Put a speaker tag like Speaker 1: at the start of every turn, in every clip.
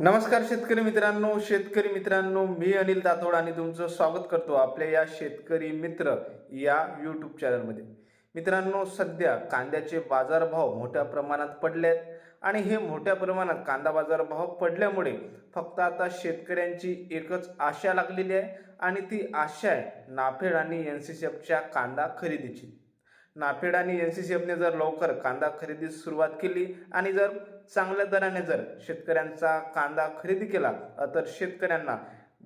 Speaker 1: नमस्कार शेतकरी मित्रांनो शेतकरी मित्रांनो मी अनिल दातोड आणि तुमचं स्वागत करतो आपल्या या शेतकरी मित्र या यूट्यूब चॅनलमध्ये मित्रांनो सध्या कांद्याचे बाजारभाव मोठ्या प्रमाणात पडले आहेत आणि हे मोठ्या प्रमाणात कांदा बाजारभाव पडल्यामुळे फक्त आता शेतकऱ्यांची एकच आशा लागलेली आहे आणि ती आशा आहे नाफेड आणि एन सी सी एफच्या कांदा खरेदीची. नाफेड आणि एन सी सी एफने जर लवकर कांदा खरेदीस सुरुवात केली आणि जर चांगल्या दराने जर शेतकऱ्यांचा कांदा खरेदी केला तर शेतकऱ्यांना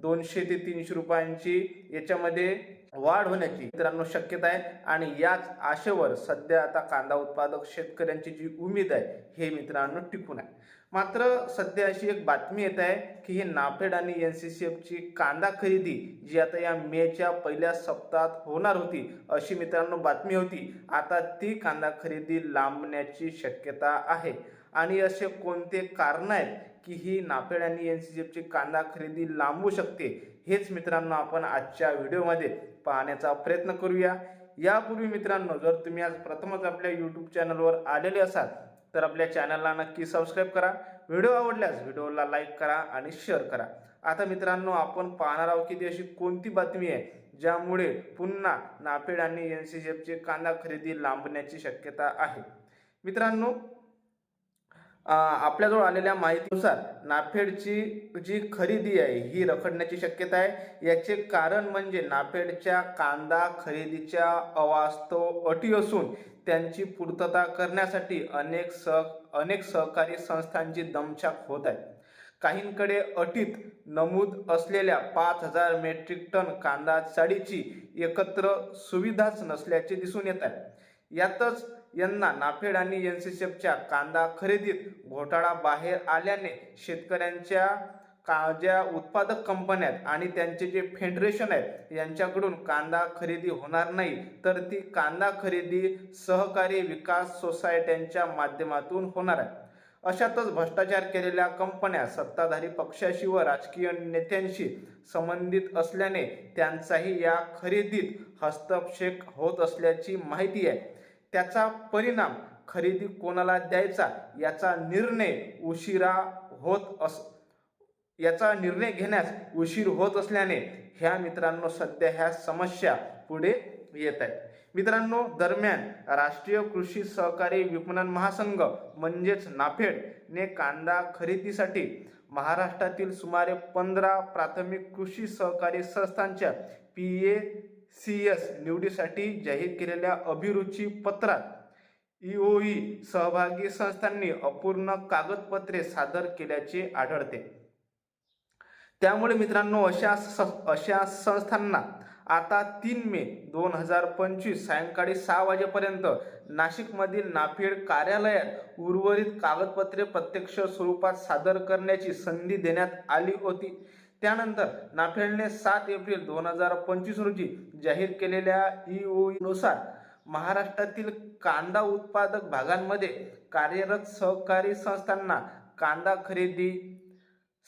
Speaker 1: दोनशे ते तीनशे रुपयांची याच्यामध्ये वाढ होण्याची मित्रांनो शक्यता आहे. आणि याच आशेवर सध्या आता कांदा उत्पादक शेतकऱ्यांची जी उमेद आहे हे मित्रांनो टिकून आहे. मात्र सध्या अशी एक बातमी येत आहे की ही नाफेड आणि एन सी सी एफची कांदा खरेदी जी आता या मेच्या पहिल्या सप्ताहात होणार होती अशी मित्रांनो बातमी होती. आता ती कांदा खरेदी लांबण्याची शक्यता आहे. आणि असे कोणते कारण आहेत की ही नाफेड आणि एन सी सी एफची कांदा खरेदी लांबू शकते हेच मित्रांनो आपण आजच्या व्हिडिओमध्ये पाहण्याचा प्रयत्न करूया. यापूर्वी मित्रांनो जर तुम्ही आज प्रथमच आपल्या यूट्यूब चॅनलवर आलेले असाल तर आपल्या चॅनलला नक्की सबस्क्राईब करा. व्हिडिओ आवडल्यास व्हिडिओला लाईक करा आणि शेअर करा. आता मित्रांनो आपण पाहणार आहोत की ती अशी कोणती बातमी आहे ज्यामुळे पुन्हा नाफेड आणि एन सी सी कांदा खरेदी लांबण्याची शक्यता आहे. मित्रांनो आपल्याजवळ आलेल्या माहितीनुसार नाफेडची जी खरेदी आहे ही रखडण्याची शक्यता आहे. याचे कारण म्हणजे नाफेडच्या कांदा खरेदीच्या अवास्तव अटी असून त्यांची पूर्तता करण्यासाठी अनेक सह अनेक सहकारी संस्थांची दमछाक होत आहे. काहींकडे अटीत नमूद असलेल्या पाच हजार मेट्रिक टन कांदा चाळीची एकत्र सुविधाच नसल्याचे दिसून येत आहे. यातच यांना नाफेड आणि एन सी सी एफच्या कांदा खरेदीत घोटाळा बाहेर आल्याने शेतकऱ्यांच्या का ज्या उत्पादक कंपन्या आहेत आणि त्यांचे जे फेडरेशन आहेत यांच्याकडून कांदा खरेदी होणार नाही. तर ती कांदा खरेदी सहकारी विकास सोसायट्यांच्या माध्यमातून होणार आहे. अशातच भ्रष्टाचार केलेल्या कंपन्या सत्ताधारी पक्षाशी व राजकीय नेत्यांशी संबंधित असल्याने त्यांचाही या खरेदीत हस्तक्षेप होत असल्याची माहिती आहे. त्याचा परिणाम खरेदी कोणाला द्यायचा याचा निर्णय उशिरा होत अस याचा निर्णय घेण्यास उशीर होत असल्याने ह्या मित्रांनो सध्या ह्या समस्या पुढे येत आहेत. मित्रांनो दरम्यान राष्ट्रीय कृषी सहकारी विपणन महासंघ म्हणजेच नाफेडने कांदा खरेदीसाठी महाराष्ट्रातील सुमारे पंधरा प्राथमिक कृषी सहकारी संस्थांच्या पी ए सी एस निवडीसाठी जाहीर केलेल्या अभिरुची पत्रात ईओई सहभागी संस्थांनी अपूर्ण कागदपत्रे सादर केल्याचे आढळते. त्यामुळे मित्रांनो अशा अशा संस्थांना आता तीन मे दोन हजार पंचवीस सायंकाळी सहा वाजेपर्यंत नाशिकमधील नाफेड कार्यालयात उर्वरित कागदपत्रे प्रत्यक्ष स्वरूपात सादर करण्याची संधी देण्यात आली होती. त्यानंतर नाफेडने सात एप्रिल दोन हजार पंचवीस रोजी जाहीर केलेल्या ईओनुसार महाराष्ट्रातील कांदा उत्पादक भागांमध्ये कार्यरत सहकारी संस्थांना कांदा खरेदी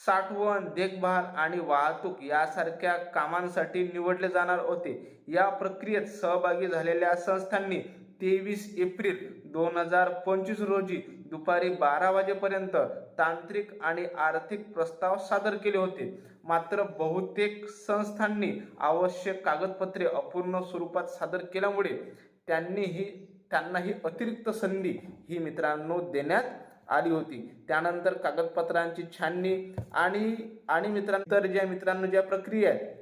Speaker 1: साठवण देखभाल आणि वाहतूक यासारख्या कामांसाठी निवडले जाणार होते. या प्रक्रियेत सहभागी झालेल्या संस्थांनी तेवीस एप्रिल दोन हजार पंचवीस रोजी दुपारी बारा वाजेपर्यंत तांत्रिक आणि आर्थिक प्रस्ताव सादर केले होते. मात्र बहुतेक संस्थांनी आवश्यक कागदपत्रे अपूर्ण स्वरूपात सादर केल्यामुळे त्यांनीही त्यांना ही अतिरिक्त संधी ही मित्रांनो देण्यात आली होती. त्यानंतर कागदपत्रांची छाननी आणि आणि मित्रांतर ज्या मित्रांनो ज्या प्रक्रिया आहेत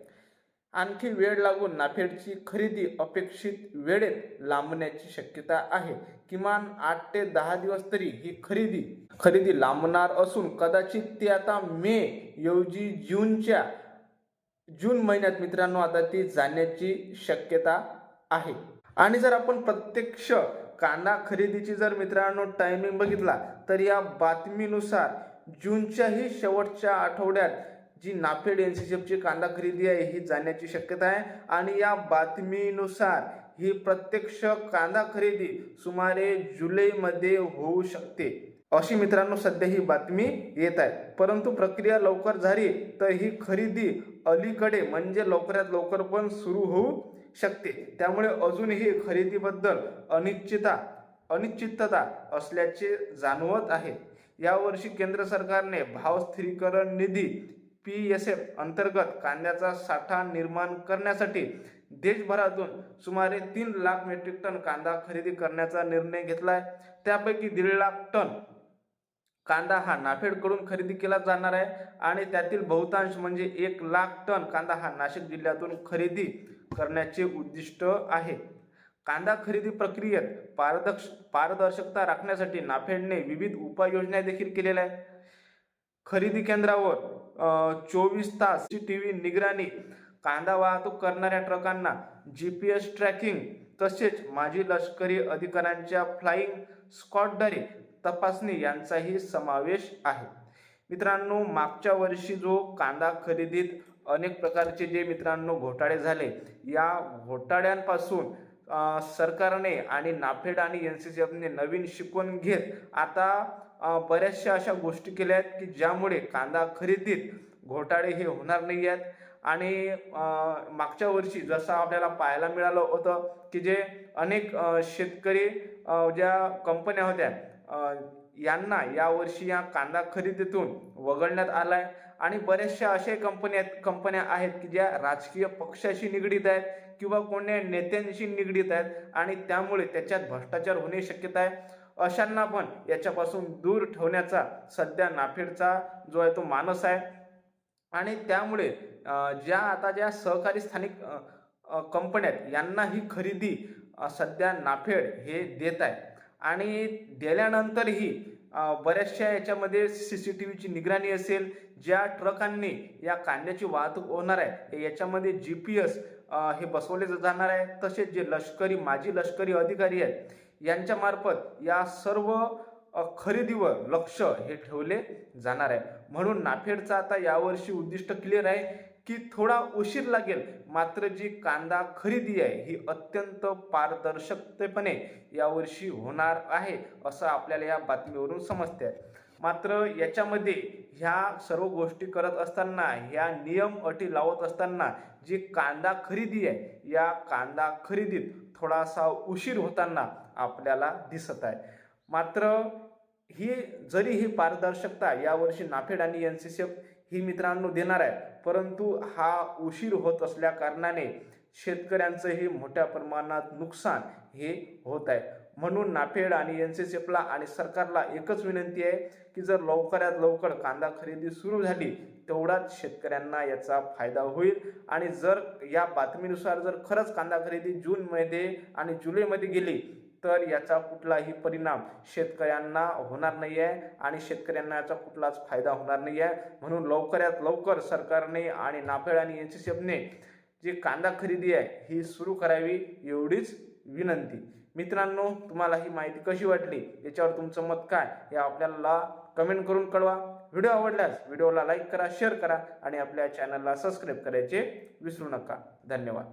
Speaker 1: आणखी वेळ लागून नाफेडची खरेदी अपेक्षित वेळेत लांबण्याची शक्यता आहे. किमान आठ ते दहा दिवस तरी ही खरेदी खरेदी लांबणार असून कदाचित ती आता मे ऐवजी जूनच्या जून महिन्यात मित्रांनो आता ती जाण्याची शक्यता आहे. आणि जर आपण प्रत्यक्ष कांदा खरेदीची जर मित्रांनो टायमिंग बघितला तर या बातमीनुसार जूनच्याही शेवटच्या आठवड्यात जी नाफेड एन सी सी एफची कांदा खरेदी आहे ही जाण्याची शक्यता आहे. आणि या बातमीनुसार ही प्रत्यक्ष कांदा खरेदी सुमारे जुलैमध्ये होऊ शकते. अशी मित्रांनो सध्या ही बातमी येत आहे. परंतु प्रक्रिया लवकर झाली तर ही खरेदी अलीकडे म्हणजे लवकरात लवकर पण सुरू होऊ शकते. त्यामुळे अजूनही खरेदीबद्दल अनिश्चितता अनिश्चितता असल्याचे जाणवत आहे. यावर्षी केंद्र सरकारने भाव स्थिरीकरण निधी पी एस एफ अंतर्गत कांद्याचा साठा निर्माण करण्यासाठी देशभरातून सुमारे तीन लाख मेट्रिक टन कांदा खरेदी करण्याचा निर्णय घेतला आहे त्यापैकी दीड लाख टन कांदा हा नाफेडकडून खरेदी केला जाणार आहे आणि त्यातील बहुतांश म्हणजे एक लाख टन कांदा हा नाशिक जिल्ह्यातून खरेदी करण्याचे उद्दिष्ट आहे. कांदा खरेदी प्रक्रियेत पारदर्श पारदर्शकता राखण्यासाठी नाफेडने विविध उपाययोजना देखील केलेल्या आहेत. खरेदी केंद्रावर चोवीस तास सी टी व्ही निगराणी कांदा वाहतूक करणाऱ्या ट्रकांना जी पी एस ट्रॅकिंग तसेच माजी लष्करी अधिकाऱ्यांच्या फ्लाईंग स्कॉटद्वारे तपासणी यांचाही समावेश आहे. मित्रांनो मागच्या वर्षी जो कांदा खरेदीत अनेक प्रकारचे जे मित्रांनो घोटाळे झाले या घोटाळ्यांपासून सरकारने आणि नाफेड आणि एन सी सी एफने नवीन शिकवण घेत आता बऱ्याचशा अशा गोष्टी केल्या आहेत की ज्यामुळे कांदा खरेदीत घोटाळे हे होणार नाही आहेत. आणि मागच्या वर्षी जसं आपल्याला पाहायला मिळालं होतं की जे अनेक शेतकरी ज्या कंपन्या होत्या यांना यावर्षी या कांदा खरेदीतून वगळण्यात आलाय. आणि बऱ्याचशा अशा कंपन्या कंपन्या आहेत की ज्या राजकीय पक्षाशी निगडीत आहेत किंवा कोण्या नेत्यांशी निगडीत आहेत. आणि त्यामुळे त्याच्यात भ्रष्टाचार होण्याची शक्यता आहे. अशांना पण याच्यापासून दूर ठेवण्याचा सध्या नाफेडचा जो आहे तो मानस आहे. आणि त्यामुळे ज्या आता ज्या सहकारी स्थानिक कंपन्या आहेत यांना ही खरेदी सध्या नाफेड हे देत आहे. आणि दिल्यानंतरही बऱ्याचशा याच्यामध्ये सी सी टी व्हीची निगराणी असेल ज्या ट्रकांनी या कांद्याची वाहतूक होणार आहे याच्यामध्ये जी पी एस हे बसवले जाणार आहे. तसेच जे लष्करी माजी लष्करी अधिकारी आहेत यांच्यामार्फत या सर्व खरेदीवर लक्ष हे ठेवले जाणार आहे. म्हणून नाफेडचं आता यावर्षी उद्दिष्ट क्लिअर आहे की थोडा उशीर लागेल. मात्र जी कांदा खरेदी आहे ही अत्यंत पारदर्शकतेपणे यावर्षी होणार आहे असं आपल्याला या बातमीवरून समजते आहे मात्र याच्यामध्ये ह्या सर्व गोष्टी करत असताना ह्या नियम अटी लावत असताना जी कांदा खरेदी आहे या कांदा खरेदीत थोडासा उशीर होताना आपल्याला दिसत आहे. मात्र ही जरी ही पारदर्शकता यावर्षी नाफेड आणि एन सी सी एफ ही मित्रांनो देणार आहे परंतु हा उशीर होत असल्या कारणाने शेतकऱ्यांचंही मोठ्या प्रमाणात नुकसान हे होत आहे. म्हणून नाफेड आणि एन सी सी एफला आणि सरकारला एकच विनंती आहे की जर लवकरात लवकर कांदा खरेदी सुरू झाली तेवढाच शेतकऱ्यांना याचा फायदा होईल. आणि जर या बातमीनुसार जर खरंच कांदा खरेदी जूनमध्ये आणि जुलैमध्ये गेली तर याचा कुठलाही परिणाम शेतकऱ्यांना होणार नाही आहे आणि शेतकऱ्यांना याचा कुठलाच फायदा होणार नाही आहे म्हणून लवकरात लवकर सरकारने आणि नाफेड आणि एन सी सी एफने जी कांदा खरेदी आहे ही सुरू करावी एवढीच विनंती. मित्रांनो तुम्हाला ही माहिती कशी वाटली? याच्यावर तुमचं मत काय? हे आपल्याला कमेंट करून कळवा. व्हिडिओ आवडल्यास व्हिडिओला लाईक करा शेअर करा आणि आपल्या चॅनलला सबस्क्राईब करायचे विसरू नका. धन्यवाद.